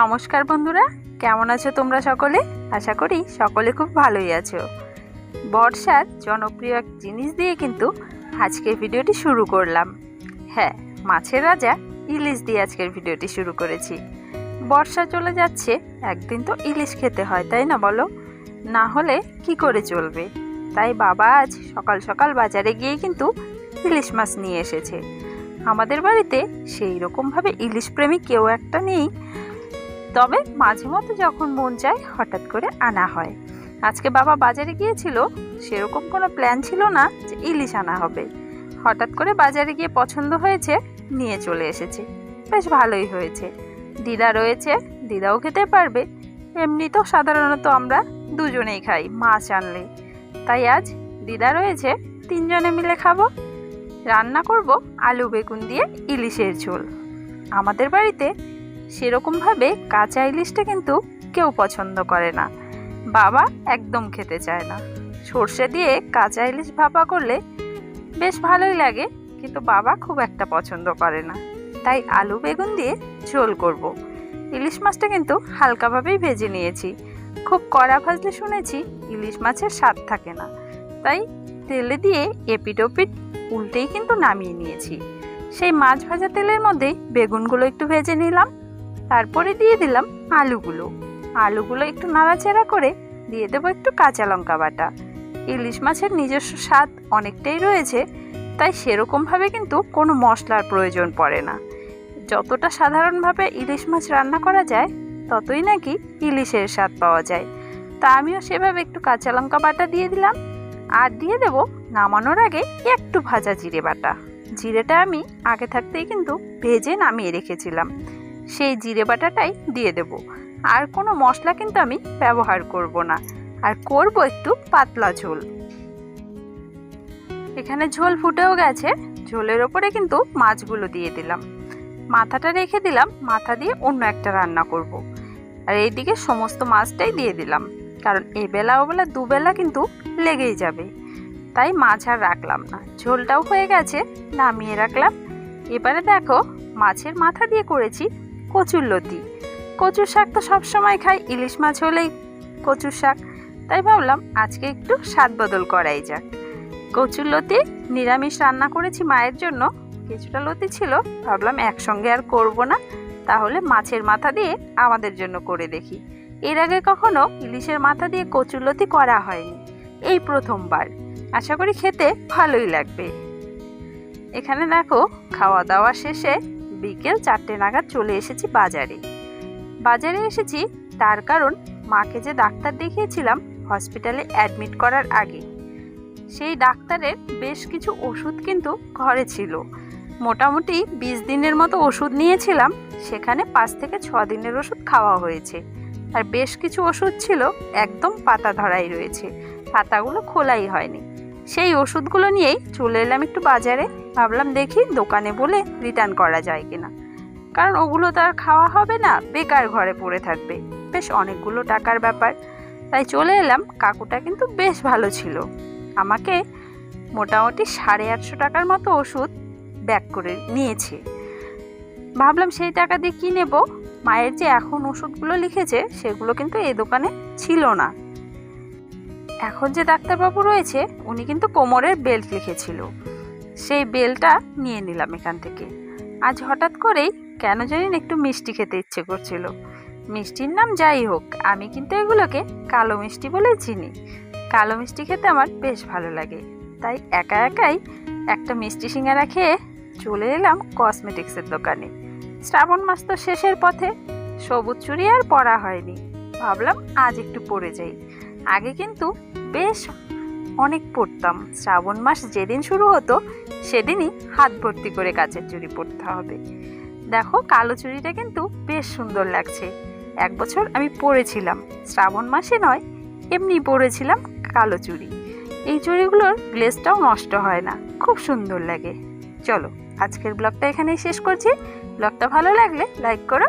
নমস্কার বন্ধুরা, কেমন আছো তোমরা সকলে? আশা করি সকলে খুব ভালোই আছো। বর্ষার জনপ্রিয় এক জিনিস দিয়ে কিন্তু আজকের ভিডিওটি শুরু করলাম। হ্যাঁ মাছের রাজা ইলিশ দিয়ে আজকের ভিডিওটি শুরু করেছি। বর্ষা চলে যাচ্ছে, একদিন তো ইলিশ খেতে হয়, তাই না বলো? না হলে কি করে চলবে? তাই বাবা আজ সকাল সকাল বাজারে গিয়ে কিন্তু ইলিশ মাছ নিয়ে এসেছে। আমাদের বাড়িতে সেই রকমভাবে ইলিশ প্রেমী কেউ একটা নেই। তবে মাঝে মধ্যে যখন মন চায়, হঠাৎ করে আনা হয়। আজকে বাবা বাজারে গিয়েছিল, সেরকম কোনো প্ল্যান ছিল না যে ইলিশ আনা হবে। হঠাৎ করে বাজারে গিয়ে পছন্দ হয়েছে, নিয়ে চলে এসেছে। বেশ ভালোই হয়েছে। দিদা রয়েছে, দিদাও খেতে পারবে। এমনি তো সাধারণত আমরা দুজনেই খাই, মাছ আনলে। তাই আজ দিদা রয়েছে, তিনজনে মিলে খাব। রান্না করব আলু বেগুন দিয়ে ইলিশের ঝোল। আমাদের বাড়িতে সেরকমভাবে কাঁচা ইলিশটা কিন্তু কেউ পছন্দ করে না। বাবা একদম খেতে চায় না। সর্ষে দিয়ে কাঁচা ইলিশ ভাপা করলে বেশ ভালোই লাগে, কিন্তু বাবা খুব একটা পছন্দ করে না। তাই আলু বেগুন দিয়ে ঝোল করব। ইলিশ মাছটা কিন্তু হালকাভাবেই ভেজে নিয়েছি। খুব কড়া ভাজলে শুনেছি ইলিশ মাছের স্বাদ থাকে না। তাই তেলে দিয়ে এপিট ওপিট উল্টেই কিন্তু নামিয়ে নিয়েছি। সেই মাছ ভাজা তেলের মধ্যেই বেগুনগুলো একটু ভেজে নিলাম। তারপরে দিয়ে দিলাম আলুগুলো। আলুগুলো একটু নাড়াচাড়া করে দিয়ে দেবো একটু কাঁচা লঙ্কা বাটা। ইলিশ মাছের নিজস্ব স্বাদ অনেকটাই রয়েছে, তাই সেরকমভাবে কিন্তু কোনো মশলার প্রয়োজন পড়ে না। যতটা সাধারণভাবে ইলিশ মাছ রান্না করা যায়, ততই নাকি ইলিশের স্বাদ পাওয়া যায়। তা আমিও সেভাবে একটু কাঁচা লঙ্কা বাটা দিয়ে দিলাম। আর দিয়ে দেবো নামানোর আগে একটু ভাজা জিরে বাটা। জিরেটা আমি আগে থাকতেই কিন্তু ভেজে নামিয়ে রেখেছিলাম। সেই জিরে বাটাটাই দিয়ে দেব। আর কোনো মশলা কিন্তু আমি ব্যবহার করব না। আর করব একটু পাতলা ঝোল। এখানে ঝোল ফুটেও গেছে। ঝোলের ওপরে কিন্তু মাছগুলো দিয়ে দিলাম। মাথাটা রেখে দিলাম, মাথা দিয়ে অন্য একটা রান্না করব। আর এইদিকে সমস্ত মাছটাই দিয়ে দিলাম। কারণ এবেলা ওবেলা দুবেলা কিন্তু লেগেই যাবে। তাই মাছ আর রাখলাম না। ঝোলটাও হয়ে গেছে, নামিয়ে রাখলাম। এবারে দেখো, মাছের মাথা দিয়ে করেছি কচুর লতি। কচুর শাক তো সবসময় খাই, ইলিশ মাছ হলেই কচুর শাক। তাই ভাবলাম আজকে একটু স্বাদ বদল করাই যাক। কচুর লতি নিরামিষ রান্না করেছি মায়ের জন্য। কিছুটা লতি ছিল, ভাবলাম একসঙ্গে আর করব না। তাহলে মাছের মাথা দিয়ে আমাদের জন্য করে দেখি। এর আগে কখনো ইলিশের মাথা দিয়ে কচুর লতি করা হয়নি। এই প্রথমবার। আশা করি খেতে ভালোই লাগবে। এখানে দেখো, খাওয়া দাওয়া শেষে বিকেল চারটে নাগাদ চলে এসেছি বাজারে। বাজারে এসেছি তার কারণ মাকে যে ডাক্তার দেখিয়েছিলাম হসপিটালে অ্যাডমিট করার আগে। সেই ডাক্তারের বেশ কিছু ওষুধ কিন্তু ঘরে ছিল। মোটামুটি বিশ দিনের মতো ওষুধ নিয়েছিলাম, সেখানে পাঁচ থেকে ছ দিনের ওষুধ খাওয়া হয়েছে। আর বেশ কিছু ওষুধ ছিল, একদম পাতা ধরাই রয়েছে। পাতাগুলো খোলাই হয়নি। সেই ওষুধগুলো নিয়েই চলে এলাম একটু বাজারে। ভাবলাম দেখি দোকানে বলে রিটার্ন করা যায় কিনা। কারণ ওগুলো তো আর খাওয়া হবে না, বেকার ঘরে পড়ে থাকবে। বেশ অনেকগুলো টাকার ব্যাপার। তাই চলে এলাম, কাকুটা কিন্তু বেশ ভালো ছিল। আমাকে মোটামুটি সাড়ে আটশো টাকার মতো ওষুধ ব্যাক করে নিয়েছে। ভাবলাম সেই টাকা দিয়ে কী নেব? মায়ের যে এখন ওষুধগুলো লিখেছে, সেগুলো কিন্তু এই দোকানে ছিল না। এখন যে ডাক্তারবাবু রয়েছে, উনি কিন্তু কোমরের বেল্ট লিখেছিল। সেই বেলটা নিয়ে নিলাম এখান থেকে। আজ হঠাৎ করেই কেন জানি একটু মিষ্টি খেতে ইচ্ছে করছিল। মিষ্টির নাম যাই হোক, আমি কিন্তু এগুলোকে কালো মিষ্টি বলে চিনি। কালো মিষ্টি খেতে আমার বেশ ভালো লাগে। তাই একা একাই একটা মিষ্টি সিঙ্গারা খেয়ে চলে এলাম কসমেটিক্সের দোকানে। শ্রাবণ মাস তো শেষের পথে, সবুজ চুড়ি আর পরা হয়নি। ভাবলাম আজ একটু পরে যাই। আগে কিন্তু বেশ অনেক পরতাম শ্রাবণ মাস যেদিন শুরু হতো, সেদিনই হাত ভর্তি করে কাচের চুড়ি পরতে হবে। দেখো, কালো চুড়িটা কিন্তু বেশ সুন্দর লাগছে। এক বছর আমি পরেছিলাম। শ্রাবণ মাসে নয়, এমনি পরেছিলাম কালো চুড়ি। এই চুড়িগুলোর গ্লেসটাও নষ্ট হয় না, খুব সুন্দর লাগে। চলো, আজকের ব্লগটা এখানেই শেষ করছি। ব্লগটা ভালো লাগলে লাইক করো